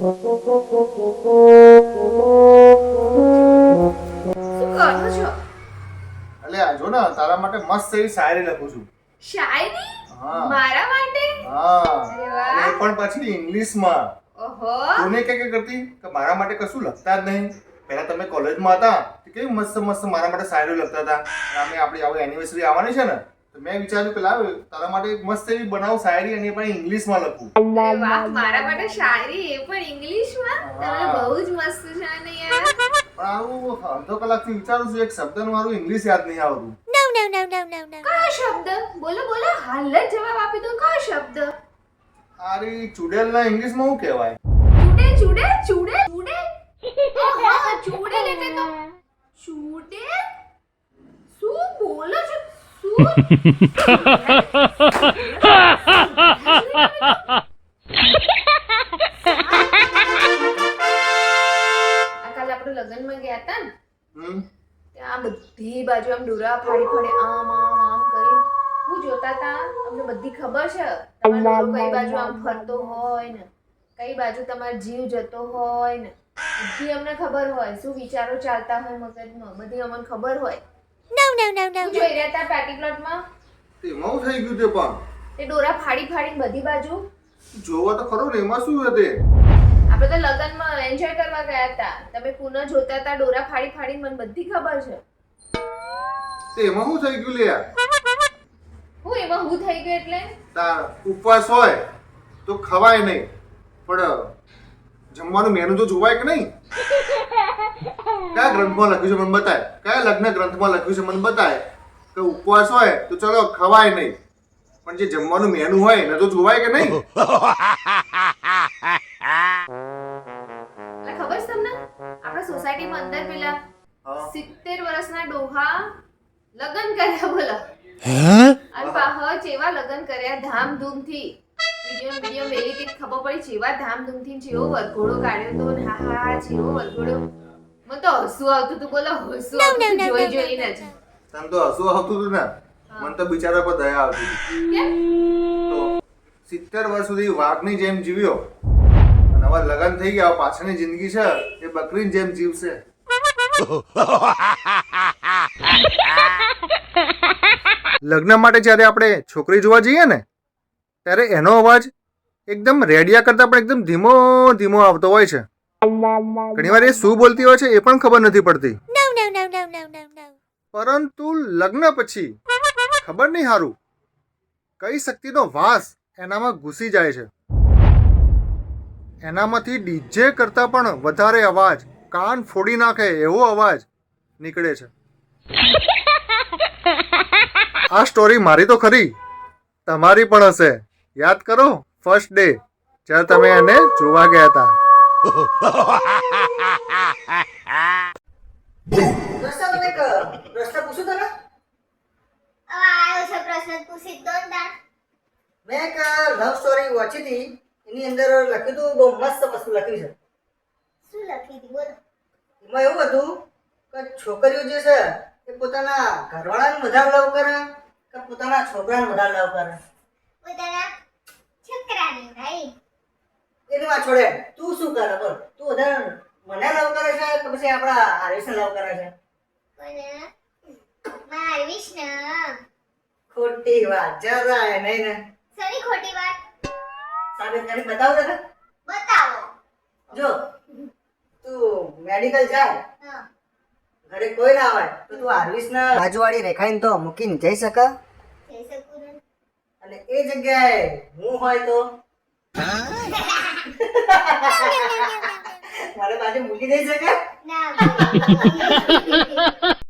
શું કરો છો? જો ને તારા માટે મસ્ત એવી શાયરી લખું છું. શાયરી? હા. મારા માટે? હા. એ પણ પછી ઇંગ્લિશમાં. ઓહો. તું ને કે કે કરતી કે મારા માટે કશું લખતા જ નહીં? પહેલા તમે કોલેજમાં હતા કેવી મસ્ત મસ્ત મારા માટે સાયરી લખતા હતા? અને અમે આપણી આવી એનિવર્સરી આવવાની છે ને તો મેં વિચાર્યું કે લાવ તારા માટે એક મસ્ત એવી બનાવ શાયરી અને એ પણ ઇંગ્લિશમાં લખું. વાહ મારા માટે શાયરી એ પણ ઇંગ્લિશમાં? તમે બહુ જ મસ્ત છે ને યાર. પણ આવું અડધો કલાકથી વિચારું છું એક શબ્દનું મારું ઇંગ્લિશ યાદ નહીં આવતું. કયો શબ્દ? બોલો બોલો હાલ જ જવાબ આપી દો કયો શબ્દ? આરી ચુડેલના ઇંગ્લિશમાં શું કહેવાય? ચૂડેલ ચુડે ચૂડેલ ચૂડેલ? ઓહો ચૂડેલ એટલે તો ચૂડેલ? શું બોલો લગ્નમાં ગયા હતા ને ત્યાં બધી બાજુ આમ ડોરા ફાડી ફાડી આમ આમ આમ કરી હું જોતા હતા અમને બધી ખબર છે. તમારો કઈ બાજુ આમ ફરતો હોય ને કઈ બાજુ તમારો જીવ જતો હોય ને બધી અમને ખબર હોય શું વિચારો ચાલતા હોય મગજમાં બધી અમને ખબર હોય. હું જોઈ રહ્યા હતા પાર્ટી પ્લોટમાં એમાં શું થઈ ગયું તે પણ. તે ડોરા ફાડી ફાડીને બધી બાજુ. જોવા તો ખરો ને એમાં શું હતે આપણે તો લગનમાં એન્જોય કરવા ગયા હતા તમે પુનઃ જોતા હતા ડોરા ફાડી ફાડીને મને બધી ખબર છે. તે એમાં શું થઈ ગયું લે હું એમાં હું થઈ ગયું એટલે? તાર ઉપવાસ હોય તો ખવાય નહીં. પણ જમવાનું મેનુ તો જોવાય કે નહીં? કયા ગ્રંથમાં લખ્યું છે મને બતાય? કયા લગ્ન ગ્રંથમાં લખ્યું છે મને બતાય? કે ઉપવાસ હોય તો ચલો ખવાય નહીં. પણ જે જમવાનું મેનુ હોય ને તો જોવાય કે નહીં? ખબર છે તમને? આપણા સોસાયટીમાં અંદર પેલા સિત્તેર વર્ષના ડોહા લગ્ન કર્યા બોલો. અને પાહ જેવા લગ્ન કર્યા ધામધૂમથી. વીડિયો વીડિયો મેલી ખબર પડી જેવા ધામધૂમથી જેવો વરઘોડો કાઢ્યો તો ને હા હા જેવો વરઘોડો. મને તો હસવું આવતું હતું બોલો હસવું આવતું હતું જોઈ જોઈને જ. તને તો હસવું આવતું હતું ને? મને તો બિચારા પર દયા આવતી હતી તો સિત્તેર વર્ષ સુધી વાઘની જેમ જીવ્યો. અને હવે લગ્ન થઈ ગયા પાછળની જિંદગી છે એ બકરીની જેમ જીવશે. લગ્ન માટે જ્યારે આપણે છોકરી જોવા જઈએ ને ત્યારે એનો અવાજ એકદમ રેડિયા કરતા પણ એકદમ ધીમો ધીમો આવતો હોય છે. ઘણીવાર એ શું બોલતી હોય છે એ પણ ખબર નથી પડતી. પરંતુ લગ્ન પછી ખબર નહીં હારું. કઈ શક્તિનો વાસ એનામાં ઘૂસી જાય છે. એનામાંથી ડીજે કરતા પણ વધારે અવાજ કાન ફોડી નાખે એવો અવાજ નીકળે છે. આ સ્ટોરી મારી તો ખરી. તમારી પણ હશે. યાદ કરો ફર્સ્ટ ડે જ્યારે તમે એને જોવા ગયા હતા. પ્રશ્ન તમે પ્રશ્ન પૂછું તને આવ્યો છે પ્રશ્ન પૂછી દો મેં એક લવ સ્ટોરી વાંચી હતી એની અંદર લખ્યું હતું બહુ મસ્ત વસ્તુ લખ્યું છે શું લખી હતી બોલો એમાં એવું હતું કે છોકરીઓ જે છે એ પોતાના ઘરવાળાને વધારે લવ કરે કે પોતાના છોકરાને વધારે લવ કરે. પોતાના છોકરાની ભાઈ. એની વાત છોડે. તું શું કરે? બોલ. તું વધારે મને લવ કરે છે કે પછી આપણા આયુષને લવ કરે છે? કોને ને ખોટી વાત. જરાય નહીં ને. સરી ખોટી વાત? સાબિત કરી બતાવો તને. બતાવો. જો તું મેડિકલ જાય ઘરે કોઈ ના હોય તો તું આરવીસ ના બાજુવાળી રેખાઈને તો મૂકીને જઈ શકે. અને એ જગ્યાએ હું હોય તો? મને બાજુ મૂકી દઈ શકે.